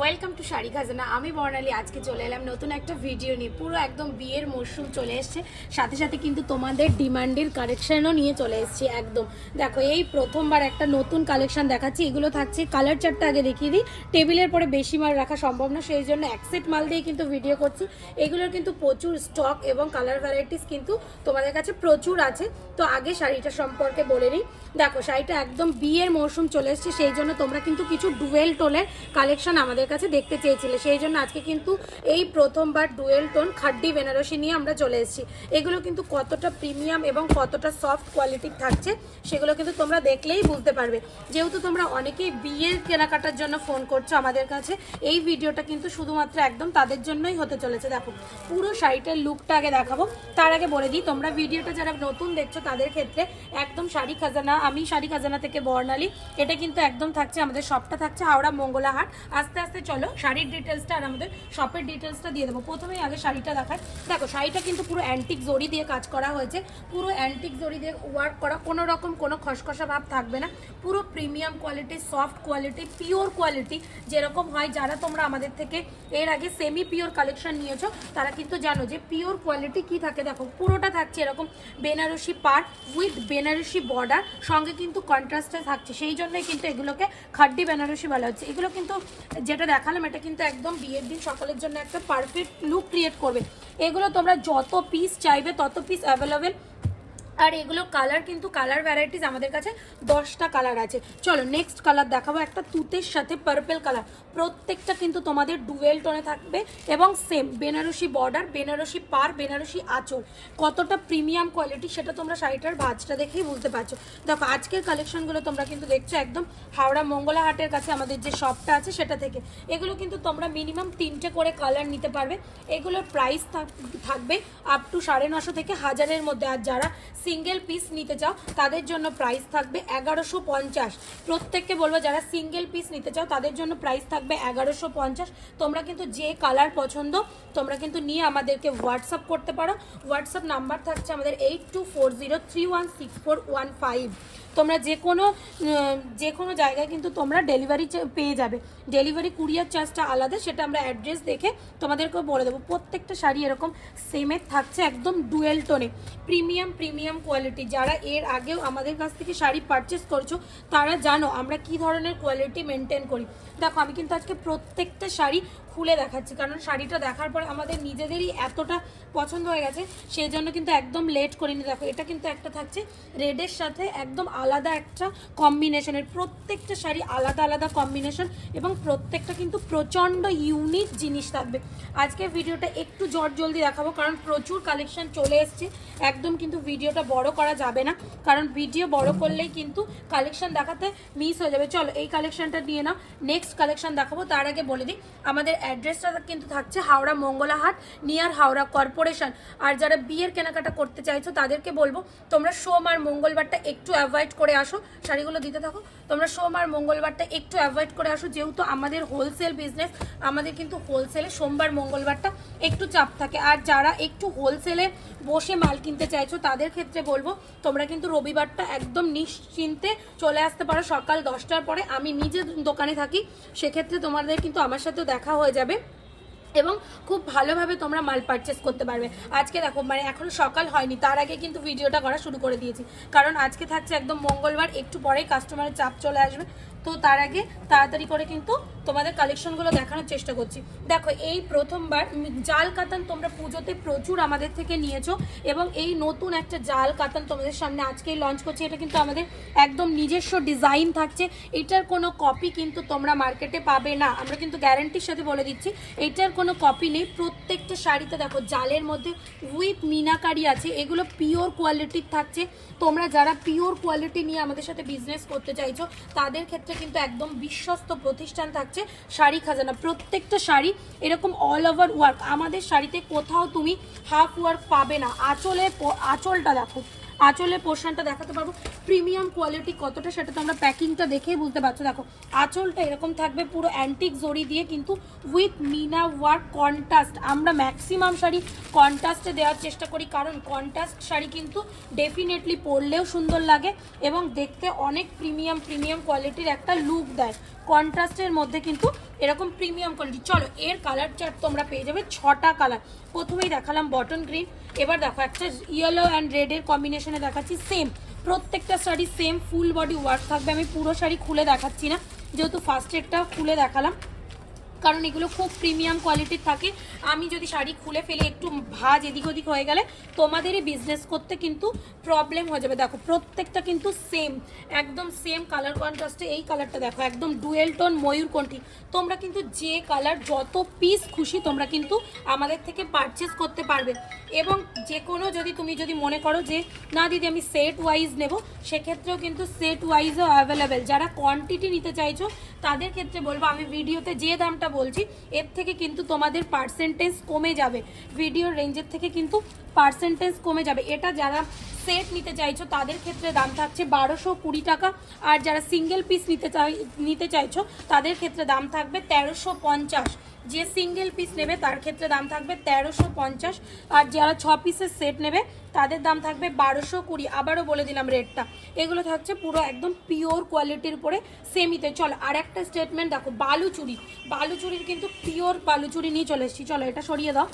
Welcome to sari খাজানা আমি বর্ণালী আজকে চলে এলাম নতুন একটা ভিডিও নিয়ে। পুরো একদম বিয়ের মরশুম চলে এসছে। সাথে সাথে কিন্তু তোমাদের ডিমান্ডের কালেকশানও নিয়ে চলে এসেছি একদম। দেখো, এই প্রথমবার একটা নতুন কালেকশন দেখাচ্ছি। এগুলো থাকছে কালার চারটা আগে দেখিয়ে দিই। টেবিলের পরে বেশি মাল রাখা সম্ভব না, সেই জন্য অ্যাকসেট মাল দিয়ে কিন্তু ভিডিও করছি। এগুলোর কিন্তু প্রচুর স্টক এবং কালার ভ্যারাইটিস কিন্তু তোমাদের কাছে প্রচুর আছে। তো আগে শাড়িটা সম্পর্কে বলে নিই। দেখো, শাড়িটা একদম বিয়ের মরশুম চলে এসছে। সেই জন্য তোমরা কিন্তু কিছু ডুয়েল টোলের কালেকশান আমাদের কাছে দেখতে চেয়েছিলে। সেই জন্য আজকে কিন্তু এই প্রথমবার ডুয়েল টোন খাড্ডি বেনারসি নিয়ে আমরা চলে এসেছি। এগুলো কিন্তু কতটা প্রিমিয়াম এবং কতটা সফট কোয়ালিটির থাকছে, সেগুলো কিন্তু তোমরা দেখলেই বুঝতে পারবে। যেহেতু তোমরা অনেকেই বিয়ের কেনাকাটার জন্য ফোন করছ আমাদের কাছে, এই ভিডিওটা কিন্তু শুধুমাত্র একদম তাদের জন্যই হতে চলেছে। দেখো, পুরো শাড়িটার লুকটা আগে দেখাবো। তার আগে বলে দিই, তোমরা ভিডিওটা যারা নতুন দেখছ, তাদের ক্ষেত্রে একদম শাড়ি খাজানা, আমি শাড়ি খাজানা থেকে বর্ণালী। এটা কিন্তু একদম থাকছে, আমাদের সবটা থাকছে হাওড়া মঙ্গলাহাট। আস্তে আস্তে চলো, শাড়ির ডিটেলসটা আর আমাদের শপের ডিটেলসটা দিয়ে দেবো। প্রথমেই আগে শাড়িটা দেখায় দেখো, শাড়িটা কিন্তু পুরো অ্যান্টিক জড়ি দিয়ে কাজ করা হয়েছে। পুরো অ্যান্টিক জড়ি দিয়ে ওয়ার্ক করা, কোনো রকম কোনো খসখসা ভাব থাকবে না। পুরো premium quality soft quality pure quality যেরকম হয়, যারা তোমরা আমাদের থেকে এর আগে সেমি পিওর কালেকশন নিয়েছো, তারা কিন্তু জানো যে পিওর কোয়ালিটি কি থাকে। দেখো, পুরোটা থাকছে এরকম বেনারসি পার উইথ বেনারসি বর্ডার সঙ্গে কিন্তু কন্ট্রাস্টে থাকছে। সেই জন্যই কিন্তু এগুলোকে খাড্ডি বেনারসি বলা হচ্ছে। এগুলো কিন্তু যেটা দেখালাম, এটা কিন্তু একদম বিয়ের দিন সকালের জন্য একটা পারফেক্ট লুক ক্রিয়েট করবে। এগুলো তোমরা যত পিস চাইবে, তত পিস অ্যাভেলেবেল আর এগুলো কালার কিন্তু কালার ভ্যারাইটিস আমাদের কাছে দশটা কালার আছে। চলো নেক্সট কালার দেখাবো একটা তুতের সাথে পার্পেল কালার প্রত্যেকটা কিন্তু তোমাদের ডুয়েল টোনে থাকবে এবং সেম বেনারসি বর্ডার বেনারসি পার, বেনারসি আঁচল। কতটা প্রিমিয়াম কোয়ালিটি সেটা তোমরা শাড়িটার ভাজটা দেখেই বুঝতে পারছ। দেখো, আজকের কালেকশনগুলো তোমরা কিন্তু দেখছ একদম হাওড়া মঙ্গলা হাটের কাছে আমাদের যে শপটা আছে সেটা থেকে। এগুলো কিন্তু তোমরা মিনিমাম তিনটে করে কালার নিতে পারবে। এগুলোর প্রাইস থাকবে আপ টু সাড়ে নশো থেকে হাজারের মধ্যে। আর যারা সিঙ্গেল পিস নিতে চাও, তাদের জন্য প্রাইস থাকবে এগারোশো পঞ্চাশ। প্রত্যেককে বলব যারা সিঙ্গেল পিস নিতে চাও, তাদের জন্য প্রাইস থাকবে এগারোশো পঞ্চাশ। তোমরা কিন্তু যে কালার পছন্দ, তোমরা কিন্তু নিয়ে আমাদেরকে হোয়াটসঅ্যাপ করতে পারো। হোয়াটসঅ্যাপ নাম্বার থাকছে আমাদের eight two four zero three one six four one five তোমরা যে কোনো যে কোনো জায়গায় কিন্তু তোমরা ডেলিভারি পেয়ে যাবে। ডেলিভারি কুরিয়ার চার্জটা আলাদা, সেটা আমরা অ্যাড্রেস দেখে তোমাদেরকেও বলে দেবো। প্রত্যেকটা শাড়ি এরকম সেমের থাকছে একদম ডুয়েল টোনে প্রিমিয়াম প্রিমিয়াম কোয়ালিটি যারা এর আগেও আমাদের কাছ থেকে শাড়ি পারচেস করছ, তারা জানো আমরা কি ধরনের কোয়ালিটি মেনটেন করি। দেখো, আমি কিন্তু আজকে প্রত্যেকটা শাড়ি খুলে দেখাচ্ছি, কারণ শাড়িটা দেখার পর আমাদের নিজেদেরই এতটা পছন্দ হয়ে গেছে, সেই জন্য কিন্তু একদম লেট করিনি দেখো, এটা কিন্তু একটা থাকছে রেডের সাথে একদম আলাদা একটা কম্বিনেশনের প্রত্যেকটা শাড়ি আলাদা আলাদা কম্বিনেশন এবং প্রত্যেকটা কিন্তু প্রচণ্ড ইউনিক জিনিস থাকবে। আজকে ভিডিওটা একটু জট জলদি দেখাবো, কারণ প্রচুর কালেকশন চলে এসছে। একদম কিন্তু ভিডিওটা বড় করা যাবে না, কারণ ভিডিও বড় করলেই কিন্তু কালেকশন দেখাতে মিস হয়ে যাবে। চলো, এই কালেকশনটা নিয়ে নাও নেক্সট কালেকশন দেখাবো, তার আগে বলে দিই, আমাদের অ্যাড্রেসটা কিন্তু থাকছে হাওড়া মঙ্গলাহাট নিয়ার হাওড়া কর্পোরেশন আর যারা বিয়ের কেনাকাটা করতে চাইছো, তাদেরকে বলব, তোমরা সোম আর মঙ্গলবারটা একটু অ্যাভয়েড করে আসো। শাড়িগুলো দিতে থাকো। তোমরা সোম আর মঙ্গলবারটা একটু অ্যাভয়েড করে আসো, যেহেতু আমাদের হোলসেল বিজনেস আমাদের কিন্তু হোলসেলে সোমবার, মঙ্গলবারটা একটু চাপ থাকে। আর যারা একটু হোলসেলে বসে মাল কিনতে চাইছো, তাদের ক্ষেত্রে বলব, তোমরা কিন্তু রবিবারটা একদম নিশ্চিন্তে চলে আসতে পারো। সকাল দশটার পরে আমি নিজে দোকানে থাকি, সেক্ষেত্রে তোমাদের কিন্তু আমার সাথেও দেখা হয়ে যাবে। এবং খুব ভালোভাবে তোমরা মাল পারচেস করতে পারবে। আজকে দেখো মানে এখন সকাল হয়নি, তার আগে কিন্তু ভিডিওটা করা শুরু করে দিয়েছি। কারণ আজকে থাকছে একদম মঙ্গলবার, একটু পরেই কাস্টমারের চাপ চলে আসবে। তো তার আগে তাড়াতাড়ি করে কিন্তু তোমাদের কালেকশনগুলো দেখানোর চেষ্টা করছি। দেখো, এই প্রথমবার জাল কাতান তোমরা পুজোতে প্রচুর আমাদের থেকে নিয়েছো এবং এই নতুন একটা জাল কাতান তোমাদের সামনে আজকেই লঞ্চ করছি। এটা কিন্তু আমাদের একদম নিজস্ব ডিজাইন থাকছে। এটার কোনো কপি কিন্তু তোমরা মার্কেটে পাবে না। আমরা কিন্তু গ্যারেন্টির সাথে বলে দিচ্ছি, এটার কোনো কপি নেই। প্রত্যেকটা শাড়িতে দেখো, জালের মধ্যে উইথ মিনাকারি আছে। এগুলো পিওর কোয়ালিটির থাকছে। তোমরা যারা পিওর কোয়ালিটি নিয়ে আমাদের সাথে বিজনেস করতে চাইছো, তাদের ক্ষেত্রে কিন্তু একদম বিশ্বস্ত প্রতিষ্ঠান থাকছে শাড়ি খাজানা। প্রত্যেকটা শাড়ি এরকম অল ওভার ওয়ার্ক আমাদের শাড়িতে কোথাও তুমি হাফ ওয়ার্ক পাবে না। আঁচলে আঁচলটা দেখো। আঁচলের পোর্শনটা দেখাতে পারব। প্রিমিয়াম কোয়ালিটি কতটা সেটা তোমরা প্যাকিংটা দেখেই বুঝতে পারছ। দেখো, আঁচলটা এরকম থাকবে, পুরো অ্যান্টিক জড়ি দিয়ে কিন্তু উইথ মিনা ওয়ার্ক কন্ট্রাস্ট আমরা ম্যাক্সিমাম শাড়ি কন্ট্রাস্টে দেওয়ার চেষ্টা করি, কারণ কন্ট্রাস্ট শাড়ি কিন্তু ডেফিনেটলি পরলেও সুন্দর লাগে এবং দেখতে অনেক প্রিমিয়াম প্রিমিয়াম কোয়ালিটির একটা লুক দেয়। কন্ট্রাস্টের মধ্যে কিন্তু এরকম প্রিমিয়াম কোয়ালিটি চলো, এর কালার চার্ট তোমরা পেয়ে যাবে ছটা কালার প্রথমেই দেখালাম বটন গ্রিন এবার দেখো, একটা ইয়েলো অ্যান্ড রেডের কম্বিনেশনে দেখাচ্ছি সেম প্রত্যেকটা sari same full body work থাকবে। আমি পুরো শাড়ি খুলে দেখাচ্ছি না। যেহেতু ফার্স্ট এডটা খুলে দেখালাম। কারণ এগুলো খুব প্রিমিয়াম কোয়ালিটির থাকে। আমি যদি শাড়ি খুলে ফেলি, একটু ভাজ এদিক ওদিক হয়ে গেলে তোমাদেরই বিজনেস করতে কিন্তু প্রবলেম হয়ে যাবে। দেখো, প্রত্যেকটা কিন্তু সেম একদম সেম কালার কন্ট্রাস্টে এই কালারটা দেখো, একদম ডুয়েল টোন ময়ূরকণ্ঠী তোমরা কিন্তু যে কালার যত পিস খুশি তোমরা কিন্তু আমাদের থেকে পারচেস করতে পারবে। এবং যে কোনো যদি তুমি যদি মনে করো যে, না দিদি, আমি সেট ওয়াইজ নেব, সেক্ষেত্রেও কিন্তু সেট ওয়াইজও অ্যাভেলেবেল যারা কোয়ান্টিটি নিতে চাইছো, তাদের ক্ষেত্রে বলব, আমি ভিডিওতে যে দামটা বলছি, এর থেকে কিন্তু তোমাদের পার্সেন্টেজ কমে যাবে। ভিডিও রেঞ্জের থেকে কিন্তু পার্সেন্টেজ কমে যাবে। এটা যারা সেট নিতে চাইছো, তাদের ক্ষেত্রে দাম থাকছে বারোশো কুড়ি টাকা। আর যারা সিঙ্গেল পিস নিতে চাই, নিতে চাইছো, তাদের ক্ষেত্রে দাম থাকবে তেরোশো পঞ্চাশ। যে সিঙ্গেল পিস নেবে, তার ক্ষেত্রে দাম থাকবে তেরোশো পঞ্চাশ। আর যারা ছ পিসের সেট নেবে, তাদের দাম থাকবে বারোশো কুড়ি। আবারও বলে দিলাম রেটটা এগুলো থাকছে পুরো একদম পিওর কোয়ালিটির উপরে সেমিতে চল, আর একটা স্টেটমেন্ট দেখো, বালুচুরি। বালুচুরির কিন্তু পিওর বালুচুরি নিয়ে চলে এসেছি। চলো, এটা সরিয়ে দাও।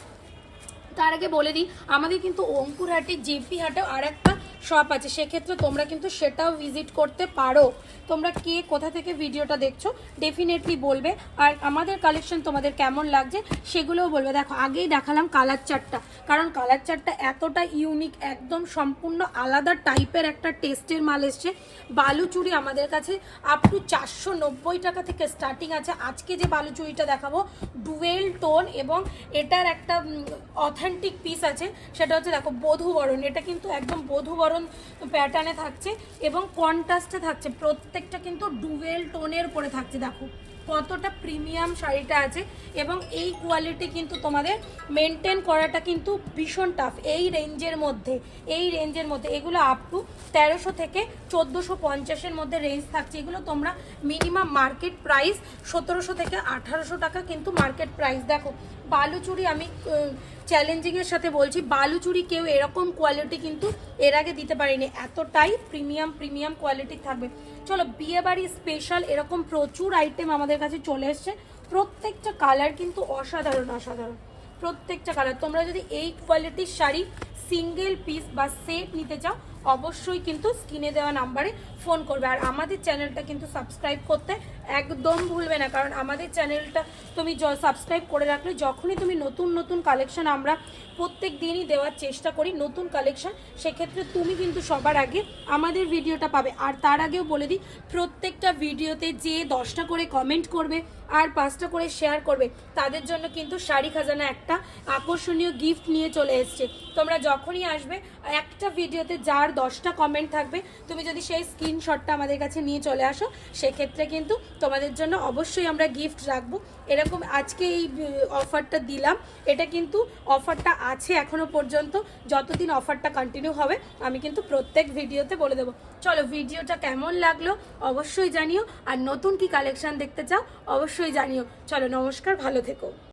তার আগে বলে দিই, আমাদের কিন্তু অঙ্কুরহাটি জেপি হাটেও আর একটা শপ আছে। সেক্ষেত্রে তোমরা কিন্তু সেটাও ভিজিট করতে পারো। তোমরা কে কোথা থেকে ভিডিওটা দেখছ ডেফিনেটলি বলবে। আর আমাদের কালেকশন তোমাদের কেমন লাগছে, সেগুলোও বলবে। দেখো, আগেই দেখালাম কালার চারটা কারণ কালার চারটা এতটা ইউনিক একদম সম্পূর্ণ আলাদা টাইপের একটা টেস্টের মাল এসছে। বালুচুরি আমাদের কাছে আপ টু চারশো নব্বই টাকা থেকে স্টার্টিং আছে। আজকে যে বালুচুরিটা দেখাবো ডুয়েল টোন এবং এটার একটা অথেন্টিক পিস আছে। সেটা হচ্ছে, দেখো, বধুবরণ। এটা কিন্তু একদম বধুবরণ প্যাটার্নে থাকছে এবং কন্ট্রাস্টে থাকছে। প্রত্যেকটা কিন্তু ডুয়েল টোনের উপরে থাকছে, দেখো। কতটা প্রিমিয়াম শাড়িটা আছে এবং এই কোয়ালিটি কিন্তু তোমাদের মেনটেন করাটা কিন্তু ভীষণ টাফ এই রেঞ্জের মধ্যে, এই রেঞ্জের মধ্যে, এগুলো আপ টু তেরোশো থেকে চোদ্দোশো পঞ্চাশের মধ্যে রেঞ্জ থাকছে। এগুলো তোমরা মিনিমাম মার্কেট প্রাইস সতেরোশো থেকে আঠারোশো টাকা কিন্তু মার্কেট প্রাইস দেখো বালুচুরি আমি চ্যালেঞ্জিংয়ের সাথে বলছি, বালুচুরি কেউ এরকম কোয়ালিটি কিন্তু এর আগে দিতে পারেনি। এতটাই প্রিমিয়াম প্রিমিয়াম কোয়ালিটি থাকবে। চলো বিয়ে বাড়ি স্পেশাল এরকম প্রচুর আইটেম আমাদের কাছে চলে এসছে। প্রত্যেকটা কালার কিন্তু অসাধারণ অসাধারণ। প্রত্যেকটা কালার তোমরা যদি এই কোয়ালিটির শাড়ি সিঙ্গেল পিস বা সেট নিতে চাও, অবশ্যই কিন্তু স্ক্রিনে দেওয়া নাম্বারে ফোন করবে। আর আমাদের চ্যানেলটা কিন্তু সাবস্ক্রাইব করতে একদম ভুলবে না, কারণ আমাদের চ্যানেলটা তুমি সাবস্ক্রাইব করে রাখলে যখনই তুমি নতুন নতুন কালেকশন আমরা প্রত্যেক দিনই দেওয়ার চেষ্টা করি নতুন কালেকশন সেক্ষেত্রে তুমি কিন্তু সবার আগে আমাদের ভিডিওটা পাবে। আর তার আগেও বলে দিই, প্রত্যেকটা ভিডিওতে যে দশটা করে কমেন্ট করবে আর পাঁচটা করে শেয়ার করবে, তাদের জন্য কিন্তু শাড়ি খাজানা একটা আকর্ষণীয় গিফট নিয়ে চলে এসছে। তোমরা যখনই আসবে, একটা ভিডিওতে যার দশটা কমেন্ট থাকবে, তুমি যদি সেই স্ক্রিনশটটা আমাদের কাছে নিয়ে চলে আসো, সেক্ষেত্রে কিন্তু তোমাদের জন্য অবশ্যই আমরা গিফট রাখব। এরকম আজকে এই অফারটা দিলাম। এটা কিন্তু অফারটা আছে এখনও পর্যন্ত। যতদিন অফারটা কন্টিনিউ হবে, আমি কিন্তু প্রত্যেক ভিডিওতে বলে দেবো। চলো ভিডিওটা কেমন লাগল অবশ্যই জানিও। আর নতুন কি কালেকশান দেখতে চাও, অবশ্যই জানিও। চলো নমস্কার, ভালো থেকো।